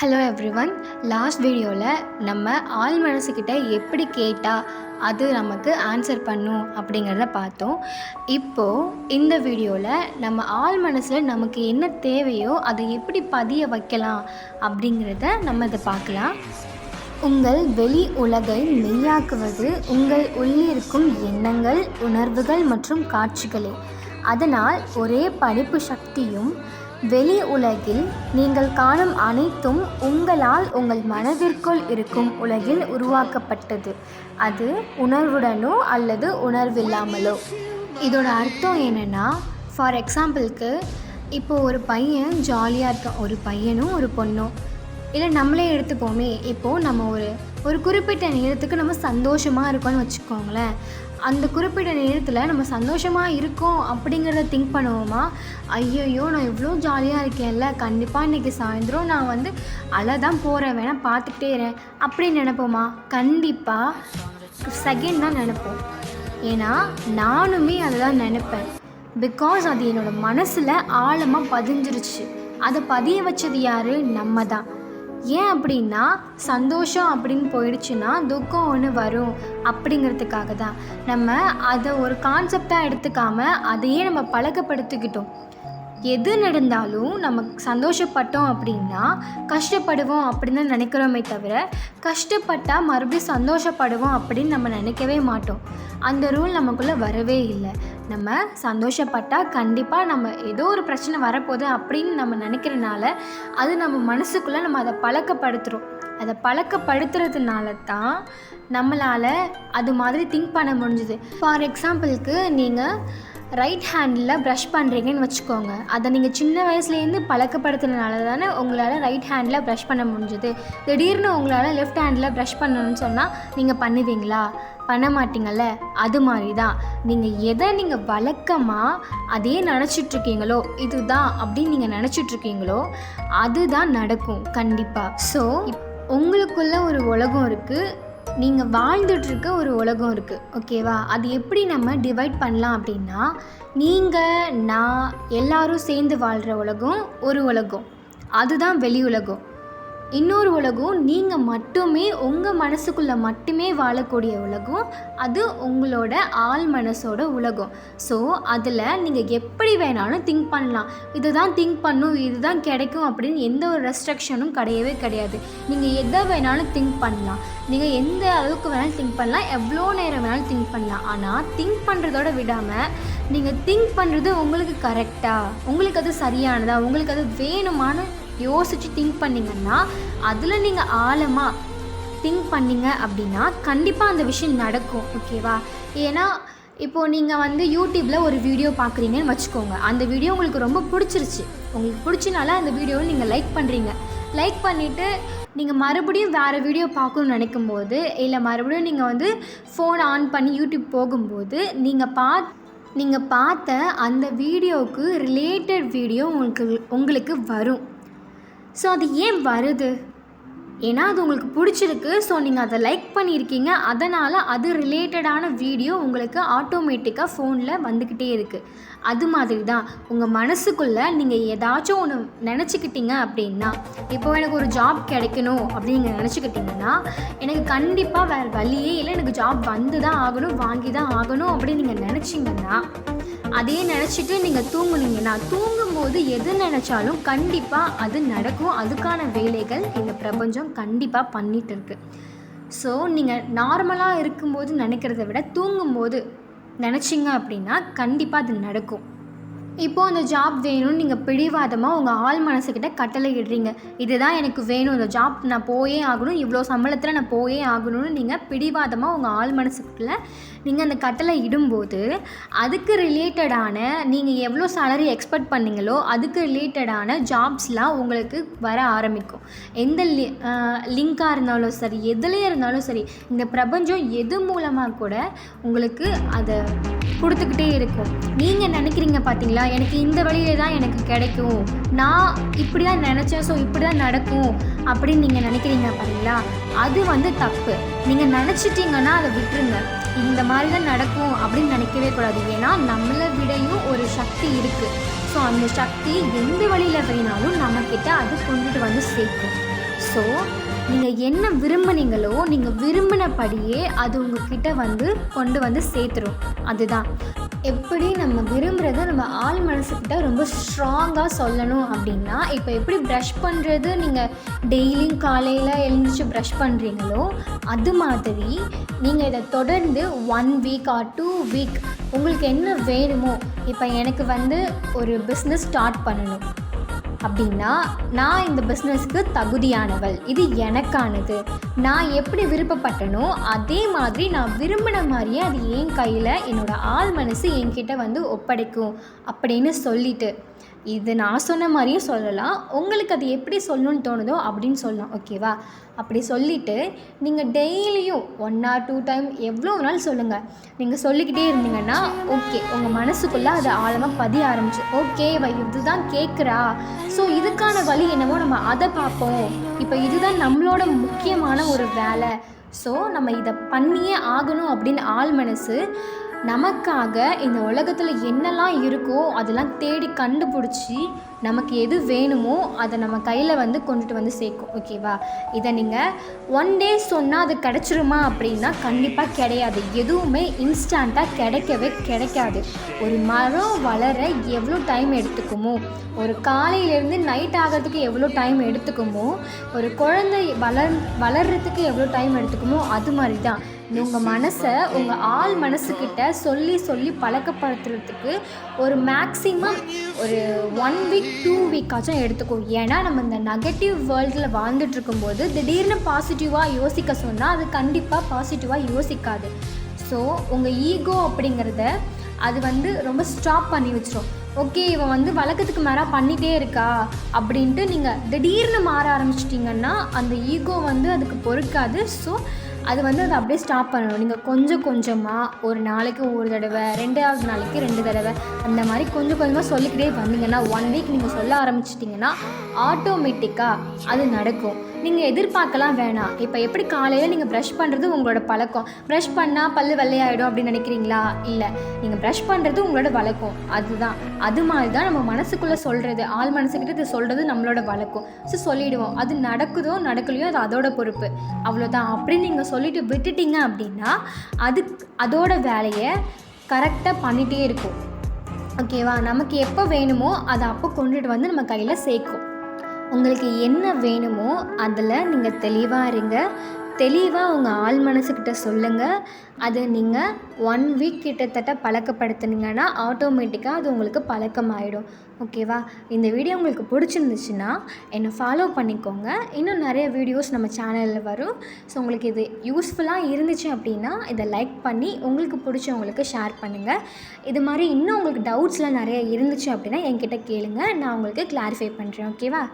Hello everyone last வீடியோவில் நம்ம ஆள் மனசுக்கிட்ட எப்படி கேட்டால் அது நமக்கு ஆன்சர் பண்ணும் அப்படிங்கிறத பார்த்தோம். இப்போது இந்த வீடியோவில் நம்ம ஆள் மனசில் நமக்கு என்ன தேவையோ அதை எப்படி பதிய வைக்கலாம் அப்படிங்கிறத நம்ம இதை பார்க்கலாம். உங்கள் வெளி உலகை மெய்யாக்குவது உங்கள் உள்ளிருக்கும் எண்ணங்கள் உணர்வுகள் மற்றும் காட்சிகளே. அதனால் ஒரே படிப்பு சக்தியும் வெளி உலகில் நீங்கள் காணும் அனைத்தும் உங்களால் உங்கள் மனதிற்குள் இருக்கும் உலகில் உருவாக்கப்பட்டது. அது உணர்வுடனோ அல்லது உணர்வில்லாமலோ. இதோட அர்த்தம் என்னென்னா ஃபார் எக்ஸாம்பிளுக்கு இப்போது ஒரு பையன் ஜாலியாக இருக்கான். ஒரு பையனும் ஒரு பொண்ணும். இல்லை நம்மளே எடுத்துப்போமே. இப்போது நம்ம ஒரு ஒரு குறிப்பிட்ட நேரத்துக்கு நம்ம சந்தோஷமாக இருக்கோம்னு வச்சுக்கோங்களேன். அந்த குறிப்பிட்ட நேரத்தில் நம்ம சந்தோஷமாக இருக்கோம் அப்படிங்கிறத திங்க் பண்ணுவோமா? ஐயையோ நான் இவ்வளோ ஜாலியாக இருக்கேன்ல. கண்டிப்பாக இன்றைக்கி சாயந்தரம் நான் வந்து அலை தான் போகிறேன் வேணால் பார்த்துக்கிட்டே இருக்கேன் அப்படின்னு நினப்போமா? கண்டிப்பாக செகண்ட் தான் நினைப்போம். ஏன்னா நானுமே அதை தான் நினைப்பேன். பிகாஸ் அது என்னோடய மனசில் ஆழமாக பதிஞ்சிருச்சு. அதை பதிய வச்சது யார்? நம்ம தான் ஏன் அப்படின்னா சந்தோஷம் அப்படின்னு போயிடுச்சுன்னா துக்கம் ஒன்று வரும் அப்படிங்கிறதுக்காக தான். நம்ம அதை ஒரு கான்செப்டாக எடுத்துக்காம அதையே நம்ம பழக்கப்படுத்திக்கிட்டோம். எது நடந்தாலும் நம்ம சந்தோஷப்பட்டோம் அப்படின்னா கஷ்டப்படுவோம் அப்படின்னு நினைக்கிறோமே தவிர கஷ்டப்பட்டால் மறுபடியும் சந்தோஷப்படுவோம் அப்படின்னு நம்ம நினைக்கவே மாட்டோம். அந்த ரூல் நமக்குள்ளே வரவே இல்லை. நம்ம சந்தோஷப்பட்டால் கண்டிப்பாக நம்ம ஏதோ ஒரு பிரச்சனை வரப்போகுது அப்படின்னு நம்ம நினைக்கிறனால அது நம்ம மனசுக்குள்ளே நம்ம அதை பழக்கப்படுத்துகிறோம் அதை பழக்கப்படுத்துறதுனால தான் நம்மளால் அது மாதிரி திங்க் பண்ண முடிஞ்சுது. ஃபார் எக்ஸாம்பிளுக்கு நீங்கள் ரைட் ஹேண்டில் ப்ரஷ் பண்ணுறீங்கன்னு வச்சுக்கோங்க. அதை நீங்கள் சின்ன வயசுலேருந்து பழக்கப்படுத்தினால தானே உங்களால் ரைட் ஹேண்டில் ப்ரஷ் பண்ண முடிஞ்சுது. திடீர்னு உங்களால் லெஃப்ட் ஹேண்டில் ப்ரஷ் பண்ணணும்னு சொன்னால் நீங்கள் பண்ணுவீங்களா? பண்ண மாட்டிங்கள்ல அது மாதிரி தான் நீங்கள் எதை நீங்கள் வழக்கமாக அதே நினச்சிட்ருக்கீங்களோ இதுதான் அப்படின்னு நீங்கள் நினச்சிட்ருக்கீங்களோ அதுதான் நடக்கும். கண்டிப்பாக ஸோ உங்களுக்குள்ள ஒரு உலகம் இருக்குது நீங்கள் வாழ்ந்துட்டுருக்க ஒரு உலகம் இருக்குது ஓகேவா? அது எப்படி நம்ம டிவைட் பண்ணலாம் அப்படின்னா நீங்கள் நான் எல்லாரும் சேர்ந்து வாழ்கிற உலகம் ஒரு உலகம். அதுதான் வெளி உலகம். இன்னொரு உலகம் நீங்கள் மட்டுமே உங்கள் மனசுக்குள்ளே மட்டுமே வாழக்கூடிய உலகம் அது உங்களோட ஆள் மனசோட உலகம். ஸோ அதில் நீங்கள் எப்படி வேணாலும் திங்க் பண்ணலாம். இதை தான் திங்க் பண்ணும் இதுதான் கிடைக்கும் அப்படின்னு எந்த ஒரு ரெஸ்ட்ரிக்ஷனும் கிடையவே கிடையாது. நீங்கள் எதை வேணாலும் திங்க் பண்ணலாம். நீங்கள் எந்த அளவுக்கு வேணாலும் திங்க் பண்ணலாம் எவ்வளோ நேரம் வேணாலும் திங்க் பண்ணலாம். ஆனால் திங்க் பண்ணுறதோட விடாமல் நீங்கள் திங்க் பண்ணுறது உங்களுக்கு கரெக்டாக உங்களுக்கு அது சரியானதா? உங்களுக்கு அது வேணுமான்னு யோசித்து திங்க் பண்ணிங்கன்னா அதில் நீங்கள் ஆழமாக திங்க் பண்ணீங்க அப்படின்னா கண்டிப்பாக அந்த விஷயம் நடக்கும் ஓகேவா ஏன்னா இப்போது நீங்கள் வந்து யூடியூப்பில் ஒரு வீடியோ பார்க்குறீங்கன்னு வச்சுக்கோங்க. அந்த வீடியோ உங்களுக்கு ரொம்ப பிடிச்சிருச்சு. உங்களுக்கு பிடிச்சனால அந்த வீடியோவை நீங்கள் லைக் பண்ணுறீங்க லைக் பண்ணிவிட்டு நீங்கள் மறுபடியும் வேறு வீடியோ பார்க்கணும்னு நினைக்கும் போது இல்லை மறுபடியும் நீங்கள் வந்து ஃபோன் ஆன் பண்ணி யூடியூப் போகும்போது நீங்கள் பா நீங்கள் பார்த்த அந்த வீடியோவுக்கு ரிலேட்டட் வீடியோ உங்களுக்கு உங்களுக்கு வரும். ஸோ அது ஏன் வருது? ஏன்னா அது உங்களுக்கு பிடிச்சிருக்கு ஸோ நீங்கள் அதை லைக் பண்ணியிருக்கீங்க. அதனால் அது ரிலேட்டடான வீடியோ உங்களுக்கு ஆட்டோமேட்டிக்காக ஃபோனில் வந்துக்கிட்டே இருக்குது அது மாதிரி தான் உங்கள் மனசுக்குள்ளே நீங்கள் ஏதாச்சும் ஒன்று நினச்சிக்கிட்டீங்க அப்படின்னா இப்போ எனக்கு ஒரு ஜாப் கிடைக்கணும் அப்படிங்க நினச்சிக்கிட்டிங்கன்னா எனக்கு கண்டிப்பாக வேறு வழியே இல்லை. எனக்கு ஜாப் வந்து தான் ஆகணும் வாங்கி தான் ஆகணும் அப்படின்னு நீங்கள் நினச்சிங்கன்னா அதே நினச்சிட்டு நீங்கள் தூங்குனீங்கன்னா தூங்கும்போது எது நினச்சாலும் கண்டிப்பாக அது நடக்கும். அதுக்கான வேலைகள் இந்த பிரபஞ்சம் கண்டிப்பாக பண்ணிகிட்டு இருக்கு. ஸோ நீங்கள் நார்மலாக இருக்கும்போது நினைக்கிறத விட தூங்கும்போது நினச்சிங்க அப்படின்னா கண்டிப்பாக அது நடக்கும். இப்போது அந்த ஜாப் வேணும்னு நீங்கள் பிடிவாதமாக உங்கள் ஆள் மனசுக்கிட்ட கட்டளை இடுறீங்க இதுதான் எனக்கு வேணும். இந்த ஜாப் நான் போயே ஆகணும். இவ்வளோ சம்பளத்தில் நான் போயே ஆகணும்னு நீங்கள் பிடிவாதமாக உங்கள் ஆள் மனசுக்குள்ள நீங்கள் அந்த கட்டளை இடும்போது அதுக்கு ரிலேட்டடான நீங்கள் எவ்வளோ சேலரி எக்ஸ்பெக்ட் பண்ணீங்களோ அதுக்கு ரிலேட்டடான ஜாப்ஸ்லாம் உங்களுக்கு வர ஆரம்பிக்கும். எந்த லி லிங்காக இருந்தாலும் சரி எதுலேயே இருந்தாலும் சரி இந்த பிரபஞ்சம் எது மூலமாக கூட உங்களுக்கு அதை கொடுத்துக்கிட்டே இருக்கும். நீங்கள் நினைக்கிறீங்க பார்த்தீங்களா எனக்கு இந்த வழியில தான் எனக்கு கிடைக்கும். நான் இப்படி தான் நினச்சேன் ஸோ இப்படி தான் நடக்கும் அப்படின்னு நீங்கள் நினைக்கிறீங்க பார்த்தீங்களா அது வந்து தப்பு. நீங்கள் நினச்சிட்டிங்கன்னா அதை விட்டுருங்க. இந்த மாதிரி தான் நடக்கும் அப்படின்னு நினைக்கவே கூடாது. ஏன்னா நம்மளை விடையும் ஒரு சக்தி இருக்குது ஸோ அந்த சக்தி எந்த வழியில் வேணாலும் நம்மக்கிட்ட அது கொண்டுட்டு வந்து சேர்க்கும். ஸோ நீங்கள் என்ன விரும்புனீங்களோ நீங்கள் விரும்பினபடியே அது உங்ககிட்ட வந்து கொண்டு வந்து சேர்த்துரும். அதுதான். எப்படி நம்ம விரும்புகிறத நம்ம ஆள் மனசுக்கிட்ட ரொம்ப ஸ்ட்ராங்காக சொல்லணும் அப்படின்னா இப்போ எப்படி ப்ரஷ் பண்ணுறது நீங்கள் டெய்லியும் காலையில் எழுந்திரிச்சு ப்ரஷ் பண்ணுறீங்களோ அது மாதிரி நீங்கள் இதை தொடர்ந்து one week or two week உங்களுக்கு என்ன வேணுமோ இப்போ எனக்கு வந்து ஒரு பிஸ்னஸ் ஸ்டார்ட் பண்ணணும். அப்படின்னா நான் இந்த பிஸ்னஸ்க்கு தகுதியானவள். இது எனக்கானது. நான் எப்படி விருப்பப்பட்டனோ அதே மாதிரி நான் விரும்பின மாதிரியே அது என் கையில் என்னோடய ஆள் மனசு என்கிட்ட வந்து ஒப்படைக்கும் அப்படின்னு சொல்லிட்டு. இது நான் சொன்ன மாதிரியும் சொல்லலாம். உங்களுக்கு அது எப்படி சொல்லணும்னு தோணுதோ அப்படின்னு சொல்லலாம். ஓகேவா அப்படி சொல்லிவிட்டு நீங்கள் டெய்லியும் ஒன் ஆர் டூ டைம் எவ்வளோ நாள் சொல்லுங்கள் நீங்கள் சொல்லிக்கிட்டே இருந்தீங்கன்னா ஓகே உங்கள் மனசுக்குள்ளே அது ஆழமாக பதிய ஆரம்பிச்சு ஓகே இவ இதுதான் கேட்குறா ஸோ இதுக்கான வழி என்னவோ நம்ம அதை பார்ப்போம். இப்போ இதுதான் நம்மளோட முக்கியமான ஒரு வேலை. ஸோ நம்ம இதை பண்ணியே ஆகணும் அப்படின்னு ஆள் மனசு நமக்காக இந்த உலகத்தில் என்னெல்லாம் இருக்கோ அதெல்லாம் தேடி கண்டுபிடிச்சி நமக்கு எது வேணுமோ அதை நம்ம கையில் வந்து கொண்டுட்டு வந்து சேர்க்கும் ஓகேவா? இதை நீங்கள் ஒன் டே சொன்னால் அது கிடச்சிருமா அப்படின்னா கண்டிப்பாக கிடையாது. எதுவுமே இன்ஸ்டண்ட்டாக கிடைக்கவே கிடைக்காது. ஒரு மரம் வளர எவ்வளோ டைம் எடுத்துக்குமோ ஒரு காலையிலேருந்து நைட் ஆகிறதுக்கு எவ்வளோ டைம் எடுத்துக்குமோ ஒரு குழந்தை வளர் வளர்கிறதுக்கு எவ்வளோ டைம் எடுத்துக்குமோ அது மாதிரி தான் உங்கள் மனசை உங்கள் ஆள் மனசுக்கிட்ட சொல்லி சொல்லி பழக்கப்படுத்துறதுக்கு ஒரு மேக்ஸிமம் ஒரு ஒன் வீக் டூ வீக்காச்சும் எடுத்துக்கும் ஏன்னா நம்ம இந்த நெகட்டிவ் வேர்ல்டில் வாழ்ந்துட்டு இருக்கும்போது திடீர்னு பாசிட்டிவாக யோசிக்க சொன்னால் அது கண்டிப்பாக பாசிட்டிவாக யோசிக்காது. ஸோ உங்கள் ஈகோ அப்படிங்கிறத அது வந்து ரொம்ப ஸ்டாப் பண்ணி வச்சிரும். ஓகே இவன் வந்து வழக்கத்துக்கு மேலே பண்ணிகிட்டே இருக்கா அப்படின்ட்டு நீங்கள் திடீர்னு மாற ஆரம்பிச்சிட்டிங்கன்னா அந்த ஈகோ வந்து அதுக்கு பொறுக்காது. ஸோ அது வந்து அதை அப்படியே ஸ்டாப் பண்ணணும். நீங்கள் கொஞ்சம் கொஞ்சமாக ஒரு நாளைக்கு ஒரு தடவை ரெண்டாவது நாளைக்கு ரெண்டு தடவை அந்த மாதிரி கொஞ்சம் கொஞ்சமாக சொல்லிக்கிட்டே வந்தீங்கன்னா ஒன் வீக் நீங்கள் சொல்ல ஆரம்பிச்சிட்டிங்கன்னா ஆட்டோமேட்டிக்காக அது நடக்கும். நீங்கள் எதிர்பார்க்கலாம் வேணாம். இப்போ எப்படி காலையில் நீங்கள் ப்ரஷ் பண்ணுறது உங்களோட பழக்கம்? ப்ரஷ் பண்ணால் பல் வெள்ளையாயிடும் அப்படின்னு நினைக்கிறீங்களா? இல்லை. நீங்கள் ப்ரஷ் பண்ணுறது உங்களோட வழக்கம். அதுதான். அது மாதிரி தான் நம்ம மனசுக்குள்ளே சொல்கிறது ஆள் மனசுக்கிட்ட இது சொல்கிறது நம்மளோட வழக்கம். ஸோ சொல்லிவிடுவோம் அது நடக்குதோ நடக்கலையோ அது அதோட பொறுப்பு. அவ்வளோதான் அப்படி நீங்கள் சொல்லிட்டு விட்டுட்டீங்க அப்படின்னா அது அதோட வேலையை கரெக்டாக பண்ணிகிட்டே இருக்கும். ஓகேவா நமக்கு எப்போ வேணுமோ அதை அப்போ கொண்டுட்டு வந்து நம்ம கையில் சேர்க்கும். உங்களுக்கு என்ன வேணுமோ அதில் நீங்கள் தெளிவாக இருங்க. தெளிவாக உங்கள் ஆள் மனசுக்கிட்ட சொல்லுங்கள் அதை நீங்கள் ஒன் வீக் கிட்டத்தட்ட பழக்கப்படுத்துனீங்கன்னா ஆட்டோமேட்டிக்காக அது உங்களுக்கு பழக்கமாயிடும். ஓகேவா இந்த வீடியோ உங்களுக்கு பிடிச்சிருந்துச்சுன்னா என்னை ஃபாலோ பண்ணிக்கோங்க. இன்னும் நிறைய வீடியோஸ் நம்ம சேனலில் வரும். ஸோ உங்களுக்கு இது யூஸ்ஃபுல்லாக இருந்துச்சு அப்படின்னா இதை லைக் பண்ணி உங்களுக்கு பிடிச்சவங்களுக்கு ஷேர் பண்ணுங்கள் இது மாதிரி இன்னும் உங்களுக்கு டவுட்ஸ்லாம் நிறைய இருந்துச்சு அப்படின்னா என்கிட்ட கேளுங்க. நான் உங்களுக்கு கிளாரிஃபை பண்ணுறேன் ஓகேவா